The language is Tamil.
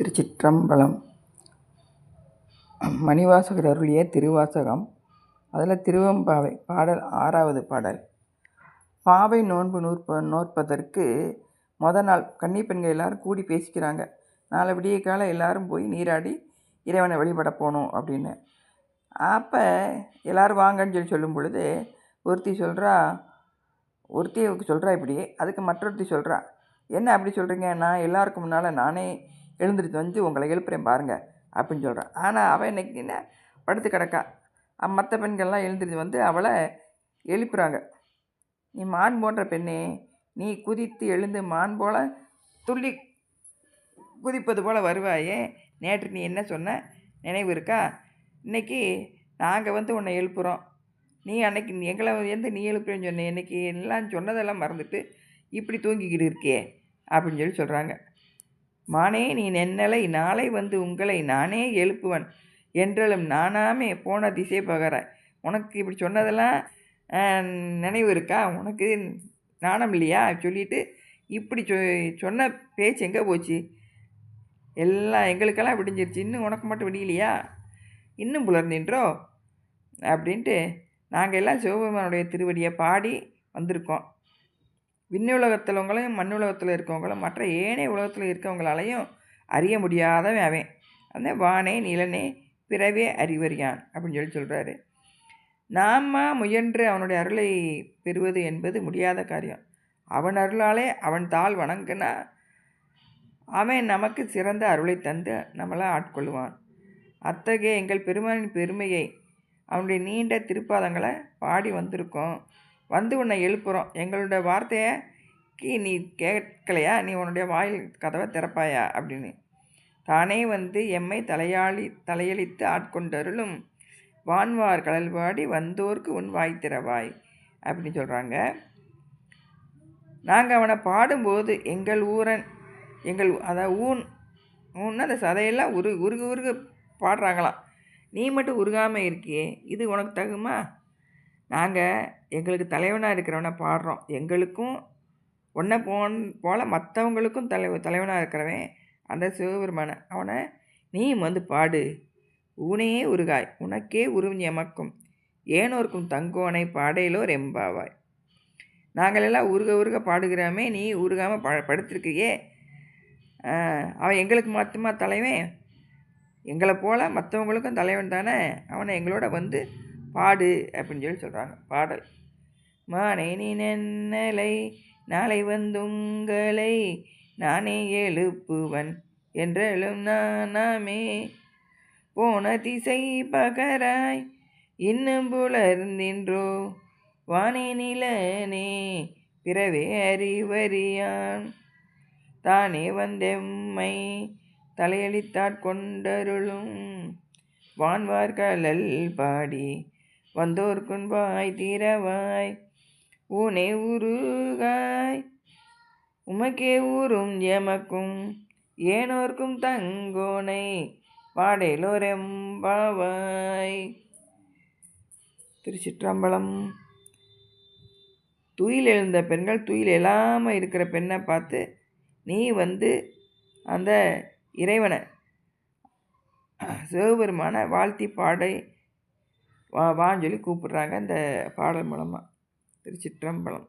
திருச்சிற்றம்பலம். மணிவாசகர் அருளிய திருவாசகம். அதில் திருவெம்பாவை பாடல் ஆறாவது பாடல். பாவை நோன்பு நூற்ப நோற்பதற்கு மொத நாள் கன்னி பெண்கள் எல்லாரும் கூடி பேசிக்கிறாங்க. நாளை விடிய காலம் எல்லாரும் போய் நீராடி இறைவனை வழிபட போகணும் அப்படின்னு. அப்போ எல்லோரும் வாங்கன்னு சொல்லி சொல்லும் பொழுது ஒருத்தி சொல்கிறா ஒருத்தி சொல்கிறா இப்படி அதுக்கு மற்றொருத்தி சொல்கிறா என்ன அப்படி சொல்கிறீங்க நான் எல்லாருக்கும் முன்னால் நானே எழுந்திரிச்சு வந்து உங்களை எழுப்புறேன் பாருங்கள் அப்படின்னு சொல்கிறான் ஆனால் அவள் இன்னைக்கு என்ன படுத்து கிடக்கா. மற்ற பெண்கள்லாம் எழுந்திரிச்சு வந்து அவளை எழுப்புறாங்க. நீ மான் போன்ற பெண்ணே நீ குதித்து எழுந்து மான் போல துள்ளி குதிப்பது போல் வருவாயே. நேற்று நீ என்ன சொன்ன? நினைவு இருக்கா? இன்றைக்கி நாங்கள் வந்து உன்னை எழுப்புகிறோம் நீ அன்னைக்கு எங்களை வந்து நீ எழுப்புறேன்னு சொன்னேன் இன்றைக்கி எல்லாம் சொன்னதெல்லாம் மறந்துட்டு இப்படி தூங்கிக்கிட்டு இருக்கே அப்படின்னு சொல்லி சொல்கிறாங்க மானே நீ நென்னலை நாளை வந்து உங்களை நானே எழுப்புவன். என்றாலும் நானாமே போன திசை பகர உனக்கு இப்படி சொன்னதெல்லாம் நினைவு இருக்கா? உனக்கு நாணம் இல்லையா? சொல்லிட்டு இப்படி சொ சொன்ன பேச்சு எங்கே போச்சு? எல்லாம் எங்களுக்கெல்லாம் விடிஞ்சிருச்சு. இன்னும் உனக்கு மட்டும் விடியலையா? இன்னும் புலர்ந்தின்றோ? அப்படின்ட்டு நாங்கள் எல்லாம் சிவபெருமானுடைய திருவடியை பாடி வந்திருக்கோம். விண்ணுலகத்திலவங்களையும் மண் உலகத்தில் இருக்கவங்களும் மற்ற ஏனைய உலகத்தில் இருக்கவங்களாலையும் அறிய முடியாதவன் அவன். அந்த வானே நிலனே பிறவே அறிவறியான் அப்படின்னு சொல்லி சொல்கிறாரு நாம முயன்று அவனுடைய அருளை பெறுவது என்பது முடியாத காரியம். அவன் அருளாலே அவன் தாள் வணங்கினா அவன் நமக்கு சிறந்த அருளை தந்து நம்மளை ஆட்கொள்வான் அத்தகைய எங்கள் பெருமானின் பெருமையை அவனுடைய நீண்ட திருப்பாதங்களை பாடி வந்திருக்கோம். வந்து உன்னை எழுப்புகிறோம் எங்களுடைய வார்த்தையை கீ நீ கேட்கலையா? நீ உன்னுடைய வாயில் கதவை திறப்பாயா? அப்படின்னு. தானே வந்து எம்மை தலையாளி தலையளித்து ஆட்கொண்டருளும் வான்வார் கடல்பாடி வந்தோர்க்கு உன் வாய் திறவாய் அப்படின்னு சொல்கிறாங்க நாங்கள் அவனை பாடும்போது எங்கள் ஊரன் எங்கள் அதான் ஊன் ஊன்னா அந்த சதையெல்லாம் உரு உருகு உருகு பாடுறாங்களாம். நீ மட்டும் உருகாமல் இருக்கியே இது உனக்கு தகுமா? நாங்கள் எங்களுக்கு தலைவனாக இருக்கிறவனை பாடுறோம். எங்களுக்கும் ஒன்றை போன் போல் மற்றவங்களுக்கும் தலை தலைவனாக இருக்கிறவன் அந்த சிவபெருமான. அவனை நீ வந்து பாடு. ஊனையே உருகாய். உனக்கே உருவம் எமக்கும். ஏனோர்க்கும் தங்கோனை பாடையிலோ ரெம்பாவாய். நாங்கள் எல்லாம் உருக உருக பாடுகிறாமே நீ உருகாமல் ப படுத்திருக்கியே. அவன் எங்களுக்கு மட்டுமா தலைவன். எங்களை போல் மற்றவங்களுக்கும் தலைவன் தானே. அவனை எங்களோட வந்து பாடு அப்படின்னு சொல்லி சொல்கிறாங்க பாடல். மானை நீ நென்னலை நாளை வந்துங்களை நானே எழுப்புவன் என்றெழும் நானாமே. போன திசை பகராய் இன்னும் புலர்ந்தின்றோ வானே நிலனே பிறவே அறிவறியான். தானே வந்தெம்மை தலையளித்தாற் கொண்டருளும். வான்வார்களல் பாடி வந்தோர்க்குன் வாய் தீரவாய். ஊனே உருகாய் உமக்கே ஊரும் எமக்கும் ஏனோர்க்கும் தங்கோனை பாடேலோரெம்பாவாய் திருச்சிற்றம்பலம். துயில் எழுந்த பெண்கள் துயில் எழாமல் இருக்கிற பெண்ணை பார்த்து நீ வந்து அந்த இறைவனை சிவபெருமான வாழ்த்தி பாடை வா வான்னு சொல்லி கூப்பிட்றாங்க. இந்த பாடல் மூலமாக திருச்சிற்றம்பலம்.